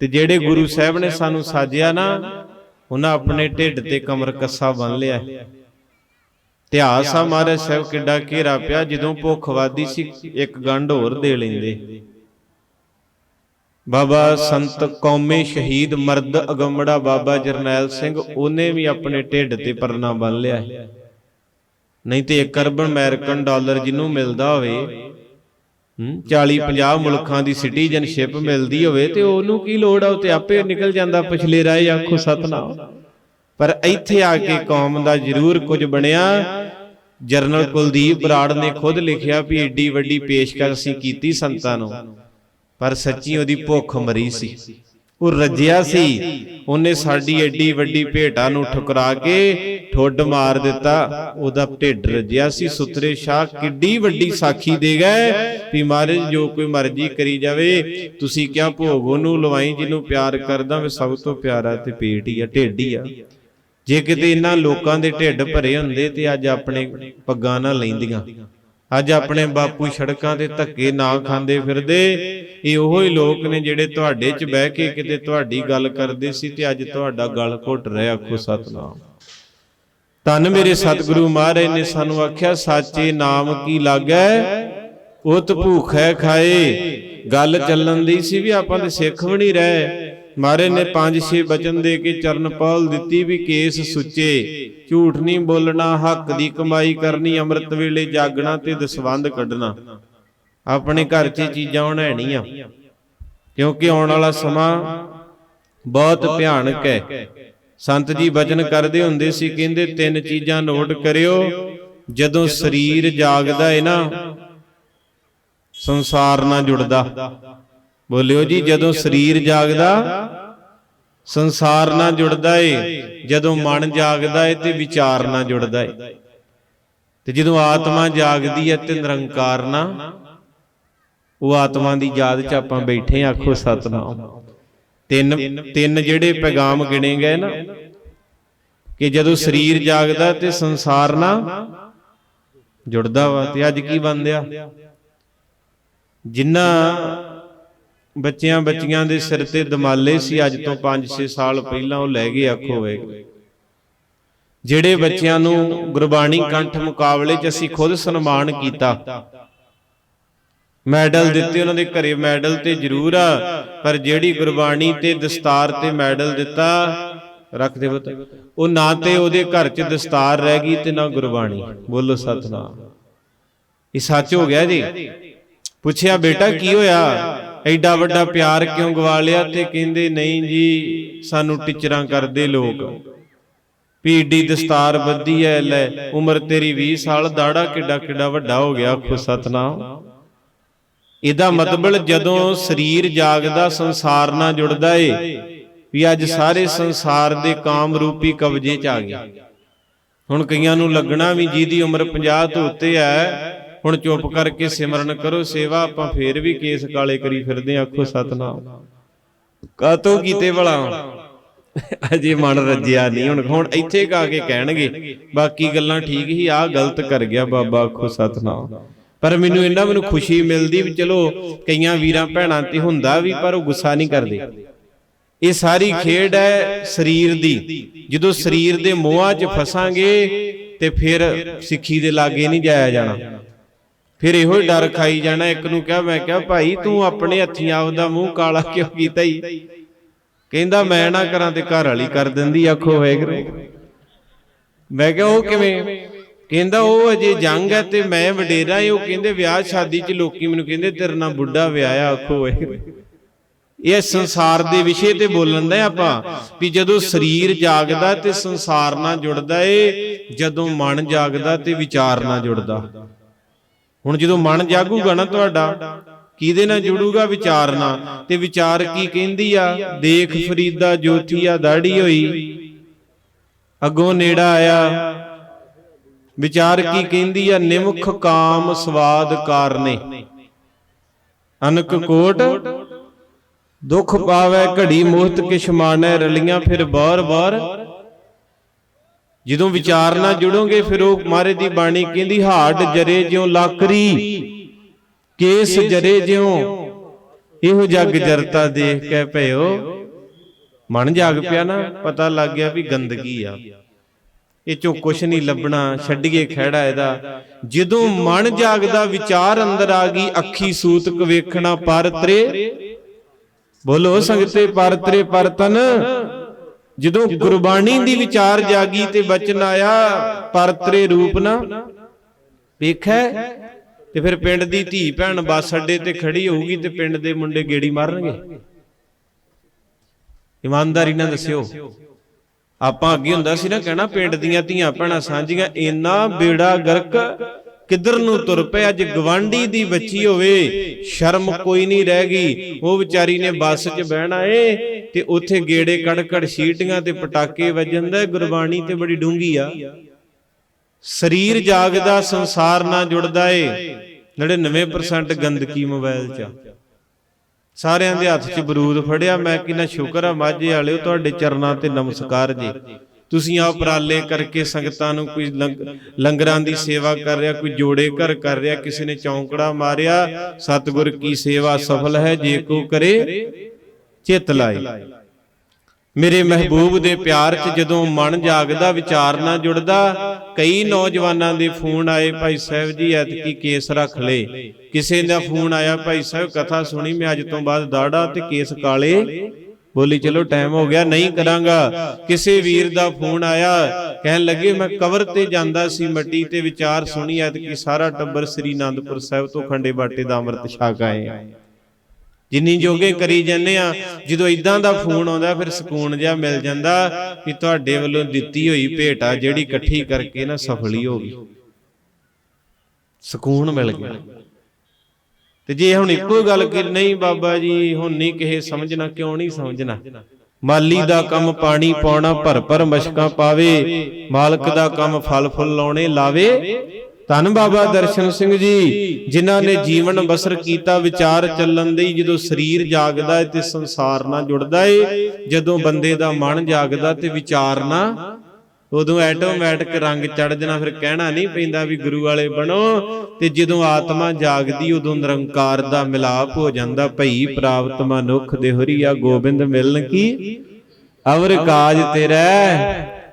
ਤੇ ਜਿਹੜੇ ਗੁਰੂ ਸਾਹਿਬ ਨੇ ਸਾਨੂੰ ਸਾਜਿਆ ਨਾ ਉਹਨਾਂ ਆਪਣੇ ਢਿੱਡ ਤੇ ਕਮਰ ਕੱਸਾ ਬੰਨ ਲਿਆ। ਇਤਿਹਾਸ ਆ ਮਹਾਰਾਜ ਸਾਹਿਬ ਕਿੱਡਾ ਘੇਰਾ ਪਿਆ ਜਦੋਂ ਭੁੱਖ ਵਾਦੀ ਸੀ ਇੱਕ ਗੰਢ ਹੋਰ ਦੇ ਲੈਂਦੇ। ਬਾਬਾ ਸੰਤ ਕੌਮੇ ਸ਼ਹੀਦ ਮਰਦ ਅਗੰਮੜਾ ਬਾਬਾ ਜਰਨੈਲ ਸਿੰਘ ਉਹਨੇ ਵੀ ਆਪਣੇ ਢਿੱਡ ਤੇ ਪਰਨਾ ਬੰਨ ਲਿਆ। ਨਹੀਂ ਤੇ 1 ਅਰਬ ਅਮਰੀਕਨ ਡਾਲਰ ਜਿਹਨੂੰ ਮਿਲਦਾ ਹੋਵੇ 40 50 ਮੁਲਕਾਂ ਦੀ ਸਿਟੀਜ਼ਨਸ਼ਿਪ ਮਿਲਦੀ ਹੋਵੇ ਤੇ ਉਹਨੂੰ ਕੀ ਲੋੜ ਆ? ਉਹ ਤੇ ਆਪੇ ਨਿਕਲ ਜਾਂਦਾ ਪਿਛਲੇ ਰਾਹ ਆਖੋ ਸਤਨਾਮ। ਪਰ ਇੱਥੇ ਆ ਕੇ ਕੌਮ ਦਾ ਜ਼ਰੂਰ ਕੁਝ ਬਣਿਆ। ਜਰਨਲ ਕੁਲਦੀਪ ਬਰਾੜ ਨੇ ਖੁਦ ਲਿਖਿਆ ਵੀ ਏਡੀ ਵੱਡੀ ਪੇਸ਼ਕਸ਼ ਅਸੀਂ ਕੀਤੀ ਸੰਤਾਂ ਨੂੰ। ਪਰ ਸੱਚੀ ਉਹਦੀ ਭੁੱਖ ਮਰੀ ਸੀ। ਉਹ ਰੱਜਿਆ ਸੀ। ਉਹਨੇ ਸਾਡੀ ਏਡੀ ਵੱਡੀ ਭੇਟਾ ਨੂੰ ਠੁਕਰਾ ਕੇ ਠੁੱਡ ਮਾਰ ਦਿੱਤਾ। ਉਹਦਾ ਢਿੱਡ ਰੱਜਿਆ ਸੀ। ਸੁਤਰੇ ਸ਼ਾਹ ਕਿੱਡੀ ਵੱਡੀ ਸਾਖੀ ਦੇ ਗਏ। ਵੀ ਮਹਾਰਾਜ ਜੋ ਕੋਈ ਮਰਜ਼ੀ ਕਰੀ ਜਾਵੇ ਤੁਸੀਂ ਕਿਹਾ ਭੋਗ ਉਹਨੂੰ ਲਵਾਈ ਜਿਹਨੂੰ ਪਿਆਰ ਕਰਦਾ ਵੇ ਸਭ ਤੋਂ ਪਿਆਰਾ ਤੇ ਪੇਟ ਹੀ ਆ ਢਿੱਡ ਹੀ ਆ। ਜੇ ਕਿਤੇ ਇਹਨਾਂ ਲੋਕਾਂ ਦੇ ਢਿੱਡ ਭਰੇ ਹੁੰਦੇ ਤੇ ਅੱਜ ਆਪਣੇ ਪੱਗਾਂ ਨਾਲ ਲੈਂਦੀਆਂ। ਅੱਜ ਆਪਣੇ ਬਾਪੂ ਸੜਕਾਂ ਤੇ ਧੱਕੇ ਨਾ ਖਾਂਦੇ ਫਿਰਦੇ। ਇਹ ਉਹੋ ਹੀ ਲੋਕ ਨੇ ਜਿਹੜੇ ਤੁਹਾਡੇ 'ਚ ਬਹਿ ਕੇ ਕਿਤੇ ਤੁਹਾਡੀ ਗੱਲ ਕਰਦੇ ਸੀ ਤੇ ਅੱਜ ਤੁਹਾਡਾ ਗਲ ਘੁੱਟ ਰਿਹਾ, ਆਖੋ ਸਤਨਾਮ। ਤਨ ਮੇਰੇ ਸਤਿਗੁਰੂ ਮਹਾਰਾਜ ਨੇ ਸਾਨੂੰ ਆਖਿਆ, ਸਾਚੇ ਨਾਮ ਕੀ ਲਾਗੈ? ਉਤ ਭੂਖੈ ਖਾਏ। ਗੱਲ ਚੱਲਣ ਦੀ ਸੀ ਵੀ ਆਪਾਂ ਤੇ ਸਿੱਖ ਵੀ ਨਹੀਂ ਰਹੇ। ਮਾਰੇ ਨੇ ਪੰਜ ਛੇ ਬਚਨ ਦੇ ਕੇ ਚਰਨ ਪਾਲ ਦਿੱਤੀ ਵੀ ਕੇਸ ਸੁੱਚੇ। ਝੂਠ ਨਹੀਂ ਬੋਲਣਾ ਹੱਕ ਦੀ ਕਮਾਈ ਕਰਨੀ ਅੰਮ੍ਰਿਤ ਵੇਲੇ ਜਾਗਣਾ ਤੇ ਦਸਵੰਦ ਕੱਢਣਾ। ਆਪਣੇ ਘਰ 'ਚ ਚੀਜ਼ਾਂ ਹੋਣੀਆਂ। ਕਿਉਂਕਿ ਆਉਣ ਵਾਲਾ ਸਮਾਂ ਬਹੁਤ ਭਿਆਨਕ ਹੈ। ਸੰਤ ਜੀ ਬਚਨ ਕਰਦੇ ਹੁੰਦੇ ਸੀ ਕਹਿੰਦੇ ਤਿੰਨ ਚੀਜ਼ਾਂ ਨੋਟ ਕਰਿਓ ਜਦੋਂ ਸਰੀਰ ਜਾਗਦਾ ਹੈ ਨਾ ਸੰਸਾਰ ਨਾਲ ਜੁੜਦਾ। ਬੋਲਿਓ ਜੀ ਜਦੋਂ ਸਰੀਰ ਜਾਗਦਾ ਸੰਸਾਰ ਨਾਲ ਜੁੜਦਾ ਏ। ਜਦੋਂ ਮਨ ਜਾਗਦਾ ਏ ਤੇ ਵਿਚਾਰ ਨਾਲ ਜੁੜਦਾ ਏ। ਤੇ ਜਦੋਂ ਆਤਮਾ ਜਾਗਦੀ ਏ ਤੇ ਨਿਰੰਕਾਰ ਨਾਲ ਉਹ ਆਤਮਾ ਦੀ ਯਾਦ 'ਚ ਆਪਾਂ ਬੈਠੇ ਆਂ, ਆਖੋ ਸਤਨਾਮ। ਤਿੰਨ ਤਿੰਨ ਜਿਹੜੇ ਪੈਗਾਮ ਗਿਣੇ ਗਏ ਨਾ ਕਿ ਜਦੋਂ ਸਰੀਰ ਜਾਗਦਾ ਤੇ ਸੰਸਾਰ ਨਾਲ ਜੁੜਦਾ ਵਾ। ਤੇ ਅੱਜ ਕੀ ਬੰਦਿਆ ਜਿਨ੍ਹਾਂ ਬੱਚਿਆਂ ਬੱਚੀਆਂ ਦੇ ਸਿਰ ਤੇ ਦਮਾਲੇ ਸੀ ਅੱਜ ਤੋਂ 5-6 ਸਾਲ ਪਹਿਲਾਂ ਉਹ ਲੈ ਗਏ ਆਖੋ ਵੇ ਜਿਹੜੇ ਬੱਚਿਆਂ ਨੂੰ ਗੁਰਬਾਣੀ ਕੰਠ ਮੁਕਾਬਲੇ 'ਚ ਅਸੀਂ ਖੁਦ ਸਨਮਾਨ ਕੀਤਾ। ਮੈਡਲ ਦਿੱਤੇ ਉਹਨਾਂ ਦੇ ਘਰੇ ਮੈਡਲ ਤੇ ਜ਼ਰੂਰ ਆ ਪਰ ਜਿਹੜੀ ਗੁਰਬਾਣੀ ਤੇ ਦਸਤਾਰ ਤੇ ਮੈਡਲ ਦਿੱਤਾ ਰੱਖ ਦੇ ਬਤ ਉਹ ਨਾ ਤੇ ਉਹਦੇ ਘਰ 'ਚ ਦਸਤਾਰ ਰਹਿ ਗਈ ਤੇ ਨਾ ਗੁਰਬਾਣੀ। ਬੋਲੋ ਸਤਨਾਮ। ਇਹ ਸੱਚ ਹੋ ਗਿਆ ਜੀ। ਪੁੱਛਿਆ ਬੇਟਾ ਕੀ ਹੋਇਆ? ਐਡਾ ਵੱਡਾ ਪਿਆਰ ਕਿਉਂ ਗਵਾ ਲਿਆ ਤੇ ਕਹਿੰਦੇ ਨਹੀਂ ਜੀ ਸਾਨੂੰ ਟੀਚਰਾਂ ਕਰਦੇ ਲੋਕ। ਪੀਡੀ ਦਸਤਾਰ ਬੱਧੀ ਐ ਲੈ ਉਮਰ ਤੇਰੀ 20 ਸਾਲ ਦਾੜਾ ਕਿੱਡਾ ਕਿੱਡਾ ਵੱਡਾ ਹੋ ਗਿਆ ਆਖੋ ਸਤਨਾਮ। ਇਹਦਾ ਮਤਲਬ ਜਦੋਂ ਸਰੀਰ ਜਾਗਦਾ ਸੰਸਾਰ ਨਾਲ ਜੁੜਦਾ ਏ ਵੀ ਅੱਜ ਸਾਰੇ ਸੰਸਾਰ ਦੇ ਕਾਮ ਰੂਪੀ ਕਬਜ਼ੇ 'ਚ ਆ ਗਿਆ ਹੁਣ ਕਈਆਂ ਨੂੰ ਲੱਗਣਾ ਵੀ ਜਿਹਦੀ ਉਮਰ 50 ਤੋਂ ਉੱਤੇ ਐ ਹੁਣ ਚੁੱਪ ਕਰਕੇ ਸਿਮਰਨ ਕਰੋ ਸੇਵਾ ਆਪਾਂ ਫੇਰ ਵੀ ਕੇਸ ਕਾਲੇ ਕਰੀ ਫਿਰਦੇ ਆਂ, ਆਖੋ ਸਤਨਾਮ। ਕਾਤੋਂ ਕੀਤੇ ਭਲਾ? ਅਜੇ ਮਨ ਰੱਜਿਆ ਨਹੀਂ ਹੁਣ ਹੁਣ ਇੱਥੇ ਕਾ ਕੇ ਕਹਿਣਗੇ ਬਾਕੀ ਗੱਲਾਂ ਠੀਕ ਹੀ ਆ ਗਲਤ ਕਰ ਗਿਆ ਬਾਬਾ ਆਖੋ ਸਤਨਾਮ। ਪਰ ਮੈਨੂੰ ਇਹਨਾਂ ਮੈਨੂੰ ਖੁਸ਼ੀ ਮਿਲਦੀ ਵੀ ਚਲੋ ਕਈਆਂ ਵੀਰਾਂ ਭੈਣਾਂ ਤੇ ਹੁੰਦਾ ਵੀ ਪਰ ਉਹ ਗੁੱਸਾ ਨਹੀਂ ਕਰਦੇ। ਇਹ ਸਾਰੀ ਖੇਡ ਹੈ ਸਰੀਰ ਦੀ। ਜਦੋਂ ਸਰੀਰ ਦੇ ਮੋਹਾਂ 'ਚ ਫਸਾਂਗੇ ਤੇ ਫਿਰ ਸਿੱਖੀ ਦੇ ਲਾਗੇ ਨਹੀਂ ਜਾਇਆ ਜਾਣਾ। ਫਿਰ ਇਹੋ ਹੀ ਡਰ ਖਾਈ ਜਾਣਾ ਇੱਕ ਨੂੰ ਕਿਹਾ ਮੈਂ ਕਿਹਾ ਭਾਈ ਤੂੰ ਆਪਣੇ ਹੱਥੀਂ ਆਪਦਾ ਮੂੰਹ ਕਾਲਾ ਕਿਉਂ ਕੀਤਾ ਹੀ ਕਹਿੰਦਾ ਮੈਂ ਨਾ ਕਰਾਂ ਤੇ ਘਰ ਵਾਲੀ ਕਰ ਦਿੰਦੀ ਆਖੋ ਵੈਗਰੂ ਮੈਂ ਕਿਹਾ ਉਹ ਕਿਵੇਂ? ਕਹਿੰਦਾ ਉਹ ਅਜੇ ਜੰਗ ਹੈ ਤੇ ਮੈਂ ਵਡੇਰਾ ਏ ਉਹ ਕਹਿੰਦੇ ਵਿਆਹ ਸ਼ਾਦੀ 'ਚ ਲੋਕੀ ਮੈਨੂੰ ਕਹਿੰਦੇ ਤੇਰੇ ਨਾਲ ਬੁੱਢਾ ਵਿਆਹਿਆ ਆਖੋ ਵੈਗਰੂ ਇਹ ਸੰਸਾਰ ਦੇ ਵਿਸ਼ੇ ਤੇ ਬੋਲਣ ਦਾ ਆਪਾਂ ਵੀ ਜਦੋਂ ਸਰੀਰ ਜਾਗਦਾ ਤੇ ਸੰਸਾਰ ਨਾਲ ਜੁੜਦਾ ਏ ਜਦੋਂ ਮਨ ਜਾਗਦਾ ਤੇ ਵਿਚਾਰ ਨਾਲ ਜੁੜਦਾ ਹੁਣ ਜਦੋਂ ਮਨ ਜਾਗੂਗਾ ਨਾ ਤੁਹਾਡਾ ਕਿਹਦੇ ਨਾਲ ਜੁੜੂਗਾ ਵਿਚਾਰ ਨਾਲ ਤੇ ਵਿਚਾਰ ਕੀ ਕਹਿੰਦੀ ਆ? ਦੇਖ ਫਰੀਦਾ ਜੋਤੀਆ ਦਾੜੀ ਹੋਈ। ਅੱਗੋਂ ਨੇੜਾ ਆਇਆ। ਵਿਚਾਰ ਕੀ ਕਹਿੰਦੀ ਆ? ਨਿਮਖ ਕਾਮ ਸਵਾਦ ਕਾਰਨੇ। ਅਨਕ ਕੋਟ ਦੁੱਖ ਪਾਵੇ ਘੜੀ ਮੋਹਤ ਕਿਛ ਮਾਨੈ ਰਲੀਆਂ ਫਿਰ ਬਾਰ-ਬਾਰ। ਜਦੋਂ ਵਿਚਾਰ ਨਾਲ ਜੁੜੋਗੇ, ਫਿਰ ਉਹ ਮਾਰੇ ਦੀ ਬਾਣੀ ਕਹਿੰਦੀ, ਹਾੜ ਜਰੇ ਜਿਉ ਲਾਕਰੀ, ਕੇਸ ਜਰੇ ਜਿਉ। ਇਹੋ ਜਗ ਜਰਤਾ ਦੇਖ ਕੇ ਭਇਓ। ਮਨ ਜਾਗ ਪਿਆ ਨਾ, ਪਤਾ ਲੱਗ ਗਿਆ ਵੀ ਗੰਦਗੀ ਆ। ਇਹ ਚੋਂ ਕੁਛ ਨਹੀਂ ਲੱਭਣਾ, ਛੱਡੀਏ ਖਹਿੜਾ ਇਹਦਾ। ਜਦੋਂ ਮਨ ਜਾਗਦਾ, ਵਿਚਾਰ ਅੰਦਰ ਆ ਗਈ, ਅੱਖੀ ਸੂਤਕ ਵੇਖਣਾ ਪਰਤਰੇ। ਬੋਲੋ ਸੰਗਤੇ, ਪਰਤਰੇ ਪਰਤਨ। ਜਦੋਂ ਗੁਰਬਾਣੀ ਦੀ ਵਿਚਾਰ ਜਾਗੀ ਤੇ ਬਚਨ ਆਇਆ ਪਰਤਰੇ ਰੂਪ ਨਾ ਵੇਖੈ ਤੇ ਫਿਰ ਪਿੰਡ ਦੀ ਧੀ ਭੈਣ ਬੱਸ ਅੱਡੇ ਤੇ ਖੜੀ ਹੋਊਗੀ ਤੇ ਪਿੰਡ ਦੇ ਮੁੰਡੇ ਗੇੜੀ ਮਾਰਨਗੇ। ਇਮਾਨਦਾਰੀ ਨਾਲ ਦੱਸਿਓ। ਆਪਾਂ ਅੱਗੇ ਹੁੰਦਾ ਸੀ ਨਾ ਕਹਿਣਾ ਪਿੰਡ ਦੀਆਂ ਧੀਆਂ ਭੈਣਾਂ ਸਾਂਝੀਆਂ ਇੰਨਾ ਬੇੜਾ ਗਰਕ ਕਿੱਧਰ ਨੂੰ ਤੁਰ ਪਏ ਅੱਜ ਗਵਾਂਢੀ ਦੀ ਬੱਚੀ ਹੋਵੇ ਸ਼ਰਮ ਕੋਈ ਨਹੀਂ ਰਹਿ ਗਈ ਉਹ ਵਿਚਾਰੀ ਨੇ ਬੱਸ 'ਚ ਬਹਿਣਾ ਏ। ਤੇ ਉੱਥੇ ਗੇੜੇ ਕੜ ਕੜ ਸੀਟੀਆਂ ਤੇ ਪਟਾਕੇ ਵੱਜਣ ਦਾ ਗੁਰਬਾਣੀ ਤੇ ਬੜੀ ਡੂੰਗੀ ਆ। ਸਰੀਰ ਜਾਗਦਾ ਸੰਸਾਰ ਨਾਲ ਜੁੜਦਾ ਏ। 99% ਗੰਦਗੀ ਮੋਬਾਈਲ 'ਚ। ਸਾਰਿਆਂ ਦੇ ਹੱਥ 'ਚ ਬਰੂਦ ਫੜਿਆ ਮੈਂ ਕਿੰਨਾ ਸ਼ੁਕਰ ਆ ਮਾਝੇ ਵਾਲਿਓ ਤੁਹਾਡੇ ਚਰਨਾਂ ਤੇ ਨਮਸਕਾਰ ਜੀ। ਤੁਸੀਂ ਆ ਉਪਰਾਲੇ ਕਰਕੇ ਸੰਗਤਾਂ ਨੂੰ ਕੋਈ ਲੰਗ- ਲੰਗਰਾਂ ਦੀ ਸੇਵਾ ਕਰ ਰਿਹਾ ਕੋਈ ਜੋੜੇ ਘਰ ਕਰ ਰਿਹਾ ਕਿਸੇ ਨੇ ਚੌਂਕੜਾ ਮਾਰਿਆ ਸਤਿਗੁਰ ਕੀ ਸੇਵਾ ਸਫਲ ਹੈ ਜੇ ਕੋ ਕਰੇ ਚਿੱਤ ਲਾਏ। ਮੇਰੇ ਮਹਿਬੂਬ ਦੇ ਪਿਆਰ 'ਚ ਜਦੋਂ ਮਨ ਜਾਗਦਾ, ਵਿਚਾਰ ਨਾਲ ਜੁੜਦਾ, ਕਈ ਨੌਜਵਾਨਾਂ ਦੇ ਫੋਨ ਆਏ, ਭਾਈ ਸਾਹਿਬ ਜੀ, ਐਤਕੀ ਕੇਸ ਰੱਖ ਲੇ। ਕਿਸੇ ਦਾ ਫੋਨ ਆਇਆ, ਭਾਈ ਸਾਹਿਬ, ਕਥਾ ਸੁਣੀ, ਮੈਂ ਅੱਜ ਤੋਂ ਬਾਅਦ ਦਾੜਾ ਤੇ ਕੇਸ ਕਾਲੇ ਬੋਲੀ, ਚਲੋ, ਟਾਈਮ ਹੋ ਗਿਆ, ਨਹੀਂ ਕਰਾਂਗਾ। ਕਿਸੇ ਵੀਰ ਦਾ ਫੋਨ ਆਇਆ, ਕਹਿਣ ਲੱਗੇ, ਮੈਂ ਕਵਰ ਤੇ ਜਾਂਦਾ ਸੀ, ਮੱਟੀ ਤੇ ਵਿਚਾਰ ਸੁਣੀ, ਐਤਕੀ ਸਾਰਾ ਟੱਬਰ ਸ੍ਰੀ ਅਨੰਦਪੁਰ ਸਾਹਿਬ ਤੋਂ ਖੰਡੇ ਬਾਟੇ ਦਾ ਅੰਮ੍ਰਿਤ ਛਕ ਆਏ ਜਿੰਨੀ ਜੋਗੇ ਕਰੀ ਜਾਂਦੇ ਆ ਜਦੋਂ ਇਦਾਂ ਦਾ ਫੋਨ ਆਉਂਦਾ ਫਿਰ ਸਕੂਨ ਜਿਹਾ ਮਿਲ ਜਾਂਦਾ ਕਿ ਤੁਹਾਡੇ ਵੱਲੋਂ ਦਿੱਤੀ ਹੋਈ ਭੇਟ ਆ ਜਿਹੜੀ ਇਕੱਠੀ ਕਰਕੇ ਨਾ ਸਫਲੀ ਹੋ ਗਈ। ਸਕੂਨ ਮਿਲ ਗਿਆ। ਤੇ ਜੇ ਹੁਣ ਇੱਕੋ ਗੱਲ ਕਿ ਨਹੀਂ ਬਾਬਾ ਜੀ ਹੁਣ ਨਹੀਂ ਕਿਸੇ ਸਮਝਣਾ ਕਿਉਂ ਨਹੀਂ ਸਮਝਣਾ? ਮਾਲੀ ਦਾ ਕੰਮ ਪਾਣੀ ਪਾਉਣਾ ਭਰ ਭਰ ਮਸ਼ਕਾਂ ਪਾਵੇ ਮਾਲਕ ਦਾ ਕੰਮ ਫਲ ਫੁੱਲ ਲਾਉਣੇ ਲਾਵੇ ਧੰਨ ਬਾਬਾ ਦਰਸ਼ਨ ਸਿੰਘ ਜੀ ਜਿਨ੍ਹਾਂ ਨੇ ਜੀਵਨ ਬਸਰ ਕੀਤਾ ਵਿਚਾਰ ਚੱਲਣ ਦੀ ਜਦੋਂ ਸਰੀਰ ਜਾਗਦਾ ਤੇ ਸੰਸਾਰ ਨਾਲ ਜੁੜਦਾ ਏ। ਜਦੋਂ ਬੰਦੇ ਦਾ ਮਨ ਜਾਗਦਾ ਤੇ ਵਿਚਾਰ ਨਾ ਉਦੋਂ ਆਟੋਮੈਟਿਕ ਰੰਗ ਚੜ ਜਾਣਾ ਫਿਰ ਕਹਿਣਾ ਨਹੀਂ ਪੈਂਦਾ ਵੀ ਗੁਰੂ ਵਾਲੇ ਬਣੋ। ਤੇ ਜਦੋਂ ਆਤਮਾ ਜਾਗਦੀ ਉਦੋਂ ਨਿਰੰਕਾਰ ਦਾ ਮਿਲਾਪ ਹੋ ਜਾਂਦਾ ਭਈ ਪ੍ਰਾਪਤ ਮਨੁੱਖ ਦੇ ਹਰੀਆ ਗੋਬਿੰਦ ਮਿਲਨ ਕੀ? ਅਵਰ ਕਾਜ ਤੇਰਾ